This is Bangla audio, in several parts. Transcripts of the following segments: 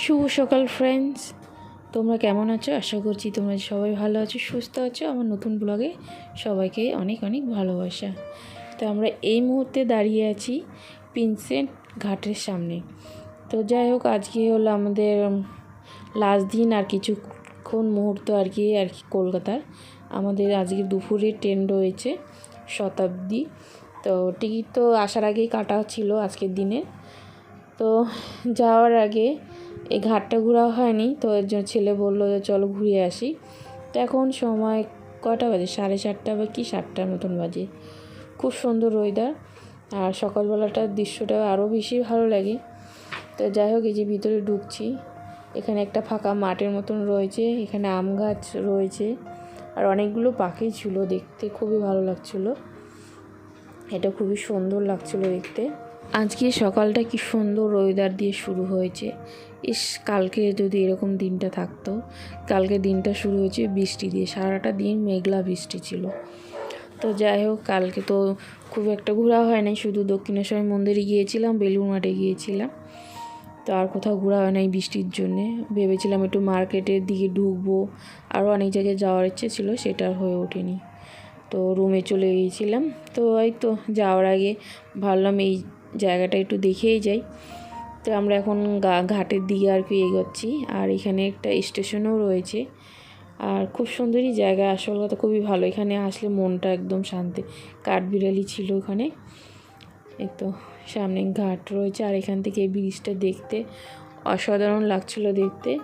শুভ সকাল ফ্রেন্ডস তোমরা কেমন আছো? আশা করছি তোমরা সবাই ভালো আছো, সুস্থ আছো। আমার নতুন ব্লগে সবাইকে অনেক অনেক ভালোবাসা। তো আমরা এই মুহূর্তে দাঁড়িয়ে আছি প্রিন্সেন্ট ঘাটের সামনে। তো যাই হোক, আজকে হলো আমাদের লাস্ট দিন আর কিছুক্ষণ মুহূর্ত আর কি আর কি কলকাতার। আমাদের আজকে দুপুরে ট্রেন রয়েছে শতাব্দী। তো টিকিট তো আসার আগেই কাটা ছিল আজকের দিনে তো যাওয়ার আগে এই ঘাটটা ঘোরা হয়নি, তো এর জন্য ছেলে বলল যে চলো ঘুরে আসি। তো এখন সময় কটা বাজে? সাড়ে চারটা বা কি? সাতটার মতন বাজে। খুব সুন্দর ওয়েদার আর সকালবেলাটার দৃশ্যটা আরও বেশি ভালো লাগে। তো যাই হোক, এই যে ভিতরে ঢুকছি, এখানে একটা ফাঁকা মাঠের মতন রয়েছে, এখানে আম গাছ রয়েছে, আর অনেকগুলো পাখি ছিল দেখতে খুবই ভালো লাগছিল। এটা খুবই সুন্দর লাগছিল দেখতে। আজকে সকালটা কি সুন্দর ওয়েদার দিয়ে শুরু হয়েছে। ইস, কালকে যদি এরকম দিনটা থাকতো, কালকে দিনটা শুরু হয়েছে বৃষ্টি দিয়ে, সারাটা দিন মেঘলা বৃষ্টি ছিল। তো যাই হোক, কালকে তো খুব একটা ঘোরা হয় নাই, শুধু দক্ষিণেশ্বর মন্দিরে গিয়েছিলাম বেলুর মাঠে গিয়েছিলাম। তো আর কোথাও ঘোরা হয় নাই বৃষ্টির জন্যে। ভেবেছিলাম একটু মার্কেটের দিকে ঢুকবো আরও অনেক জায়গায় যাওয়ার ইচ্ছে ছিল, সেটা হয়ে ওঠেনি। তো রুমে চলে গিয়েছিলাম। তো এই তো, যাওয়ার আগে ভাবলাম এই জায়গাটা একটু দেখেই যাই। তো আমরা এখন ঘাটের দিকে আর কি এগোচ্ছি। আর এখানে একটা স্টেশনও রয়েছে। আর খুব সুন্দরই জায়গা, আসল কথা খুবই ভালো। এখানে আসলে মনটা একদম শান্তি। কাঠবিড়ালি ছিল ওখানে। এই তো, সামনে ঘাট রয়েছে। আর এখান থেকে এই ব্রিজটা দেখতে অসাধারণ লাগছিল দেখতে।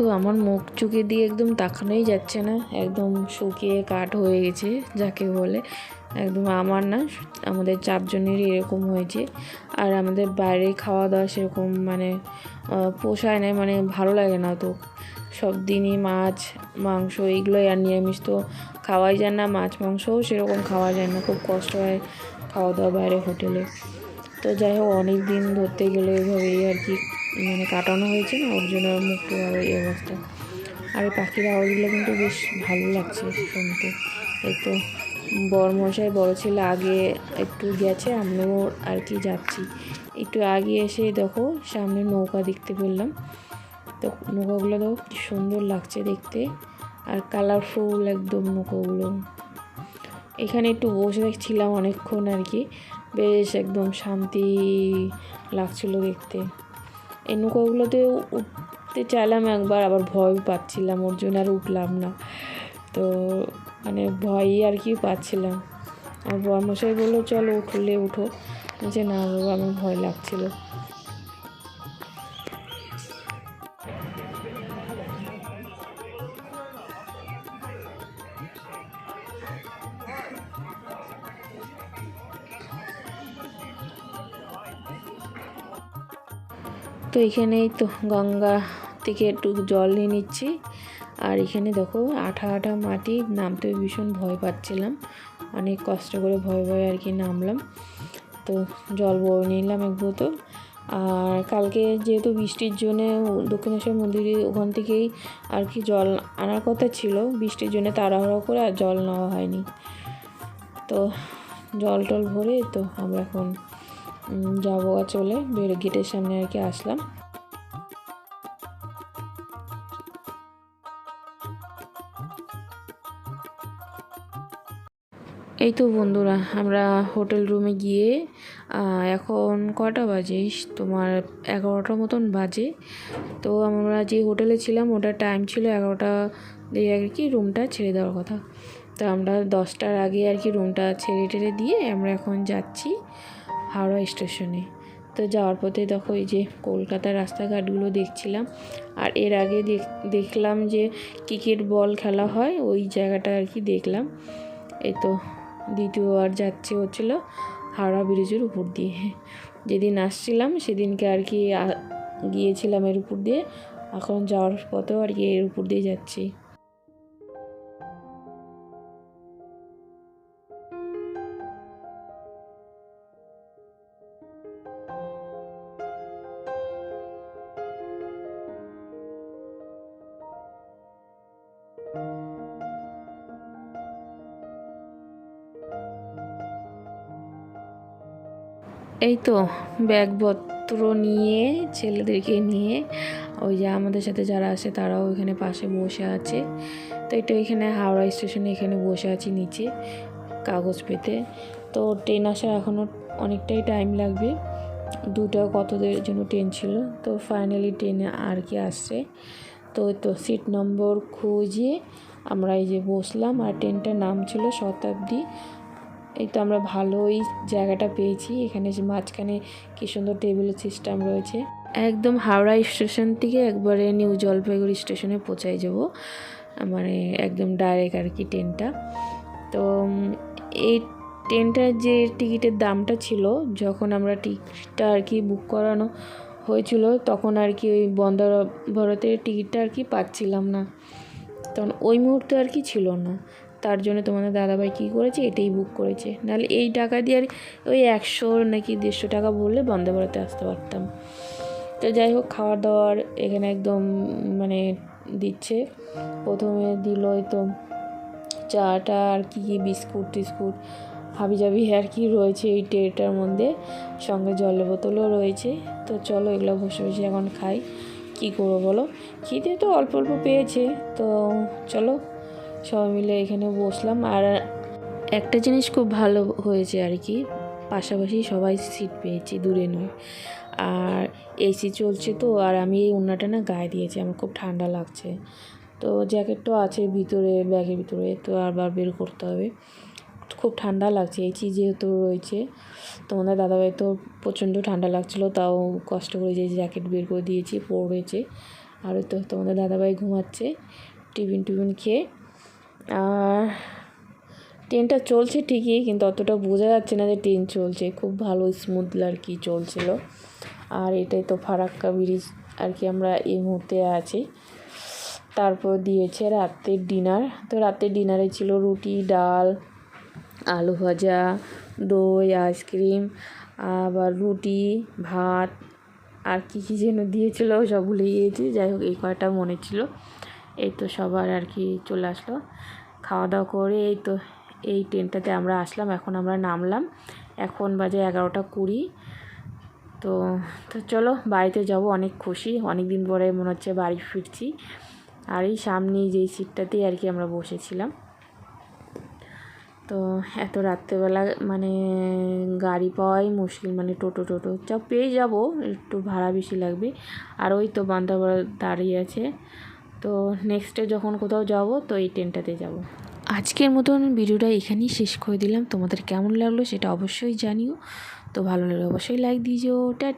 তো আমার মুখ চুকে দিয়ে একদম তাকানোই যাচ্ছে না। একদম শুকিয়ে কাঠ হয়ে গেছে, যাকে বলে। একদম আমার না, আমাদের চারজনেরই এরকম হয়েছে। আর আমাদের বাইরে খাওয়া দাওয়া সেরকম মানে পোষায় না মানে ভালো লাগে না তো। সব দিনই মাছ, মাংস, এইগুলোই আর নিরামিষ তো খাওয়াই যায় না। মাছ, মাংসও সেরকম খাওয়া যায় না, খুব কষ্ট হয় খাওয়া দাওয়া বাইরে হোটেলে। তো যাই হোক, অনেক দিন ধরতে গেলে এভাবেই আর কি মানে কাটানো হয়েছে না, ওর জন্য মুখটা এই অবস্থা। আর এই পাখির আওয়াজগুলো কিন্তু বেশ ভালো লাগছে শুনতে। এই তো বড়মশাই বড় ছেলে আগে একটু গেছে আমিও আর কি যাচ্ছি। একটু আগে এসে দেখো সামনে নৌকা দেখতে পেলাম। তো নৌকাগুলো দেখো কি সুন্দর লাগছে দেখতে। আর কালারফুল একদম নৌকাগুলো। এখানে একটু বসে দেখছিলাম অনেকক্ষণ আর কি। বেশ একদম শান্তি লাগছিল দেখতে। এই নৌকাগুলোতে উঠতে চাইলাম একবার, আবার ভয় পাচ্ছিলাম, ওর জন্য আর উঠলাম না। তো মানে ভয়ই আর কি পাচ্ছিলাম। আর বরমশাই বলল, চলো উঠলে উঠো। যে না বাবা, আমার ভয় লাগছিল। তো এখানেই তো গঙ্গা থেকে একটু জল নিয়ে নিচ্ছি। আর এখানে দেখো আঠা আঠা মাটি নামতে ভীষণ ভয় পাচ্ছিলাম। অনেক কষ্ট করে ভয় ভয় আর কি নামলাম। তো জল বয়ে নিলাম এক বোতল। আর কালকে যেহেতু বৃষ্টির জন্যে দক্ষিণেশ্বর মন্দিরে ওখান থেকেই আর কি জল আনার কথা ছিল, বৃষ্টির জন্য তাড়াহুড়ো করে আর জল নেওয়া হয়নি। তো জল টল ভরে তো আমরা এখন যাব চলে, বের, গেটের সামনে আর কি আসলাম। এই তো বন্ধুরা, আমরা হোটেল রুমে গিয়ে এখন কটা বাজে? তোমার এগারোটার মতন বাজে। তো আমরা যে হোটেলে ছিলাম ওটা টাইম ছিল এগারোটা দিয়ে আর কি রুমটা ছেড়ে দেওয়ার কথা। তো আমরা দশটার আগে আর কি রুমটা ছেড়ে টেড়ে দিয়ে আমরা এখন যাচ্ছি। হাওড়া স্টেশনে। তো যাওয়ার পথে দেখো এই যে কলকাতার রাস্তাঘাটগুলো দেখছিলাম। আর এর আগে দেখলাম যে ক্রিকেট বল খেলা হয়, ওই জায়গাটা আর কি দেখলাম। এই তো দ্বিতীয়বার যাচ্ছে হচ্ছিল হাওড়া ব্রিজের উপর দিয়ে। যেদিন আসছিলাম সেদিনকে আর কি গিয়েছিলাম এর উপর দিয়ে। এখন যাওয়ার পথেও আর কি এর উপর দিয়ে যাচ্ছি। এই তো ব্যাগপত্র নিয়ে, ছেলেদেরকে নিয়ে, ওই যে আমাদের সাথে যারা আসে তারাও এখানে পাশে বসে আছে। তো এটা এখানে হাওড়া স্টেশনে এখানে বসে আছি নিচে কাগজ পেতে। তো ট্রেন আসা এখনও অনেকটাই টাইম লাগবে। দুটো কতদের জন্য ট্রেন ছিল? তো ফাইনালি ট্রেনে আর কি আসছে। তো তো সিট নম্বর খুঁজে আমরা এই যে বসলাম আর ট্রেনটার নাম ছিল শতাব্দী এই তো আমরা ভালোই জায়গাটা পেয়েছি। এখানে মাঝখানে কি সুন্দর টেবিল সিস্টেম রয়েছে। একদম হাওড়া স্টেশন থেকে একবারে নিউ জলপাইগুড়ি স্টেশনে পৌঁছাই যাব। মানে একদম ডাইরেক্ট আর কি ট্রেনটা তো এই ট্রেনটার যে টিকিটের দামটা ছিল, যখন আমরা টিকিটটা আর কি বুক করানো হয়েছিল, তখন আর কি ওই বন্দর ভারতের টিকিটটা আর কি পাচ্ছিলাম না। তখন ওই মুহূর্তে আর কি ছিল না। তার জন্য তোমাদের দাদাভাই কী করেছে? এটাই বুক করেছে। নাহলে এই টাকা দিয়ে আর ওই একশো নাকি দেড়শো টাকা বললে বন্দে ভারতে আসতে পারতাম। তো যাই হোক, খাওয়ার দাওয়ার এখানে একদম মানে দিচ্ছে। প্রথমে দিল তো চাটা আর কি কী বিস্কুট টিস্কুট হাবি জাবি আর কি রয়েছে এই ট্রেটার মধ্যে। সঙ্গে জলের বোতলও রয়েছে। তো চলো এগুলো বসে বসে এখন খাই। কী করব বলো? খিদে তো অল্প অল্প পেয়েছে। তো চলো সবাই মিলে এখানে বসলাম আর একটা জিনিস খুব ভালো হয়েছে আর কি, পাশাপাশি সবাই সিট পেয়েছি, দূরে নয়। আর এসি চলছে তো, আর আমি এই উন্নাটা না গায়ে দিয়েছি, আমার খুব ঠান্ডা লাগছে। তো জ্যাকেটটাও আছে ভিতরে ব্যাগের ভিতরে, তো আবার বের করতে হবে। খুব ঠান্ডা লাগছে এসি যেহেতু রয়েছে। তোমাদের দাদাভাই তো প্রচণ্ড ঠান্ডা লাগছিল, তাও কষ্ট করে যে জ্যাকেট বের করে দিয়েছি, পড়েছে। আর তো তোমাদের দাদাভাই ঘুমাচ্ছে টিফিন টিফিন খেয়ে আর ট্রেনটা চলছে ঠিকই, কিন্তু অতটা বোঝা যাচ্ছে না যে ট্রেন চলছে। খুব ভালো স্মুথ আর কি চলছিল। আর এটাই তো ফারাক্কা ব্রিজ আর কি আমরা এই মুহূর্তে আছি। তারপর দিয়েছে রাতের ডিনার তো রাতের ডিনারে ছিল রুটি, ডাল, আলু ভাজা, দই আইসক্রিম আবার রুটি, ভাত, আর কী কী যেন দিয়েছিলো সব ভুলে গিয়েছি। যাই হোক, এই কয়টা মনে ছিল। এই তো সবার আর কি চলে আসলো। খাওয়া দাওয়া করে এই তো, এই ট্রেনটাতে আমরা আসলাম, এখন আমরা নামলাম। এখন বাজে এগারোটা কুড়ি। তো তো চলো, বাড়িতে যাব, অনেক খুশি। অনেক দিন পরে মনে হচ্ছে বাড়ি ফিরছি। আর এই সামনেই যেই সিটটাতেই আর কি আমরা বসেছিলাম। তো এত রাত্রেবেলা মানে গাড়ি পাওয়াই মুশকিল মানে টোটো টোটো। যা পেয়ে যাব, একটু ভাড়া বেশি লাগবে। আর ওই তো বান্দাবার দাঁড়িয়ে আছে। তো নেক্সটে যখন কোথাও যাব, তো এই ট্রেনটাতে যাব। আজকের মতন ভিডিওটা এখানেই শেষ করে দিলাম। তোমাদের কেমন লাগল সেটা অবশ্যই জানিও। তো ভালো লাগলে অবশ্যই লাইক দিও টা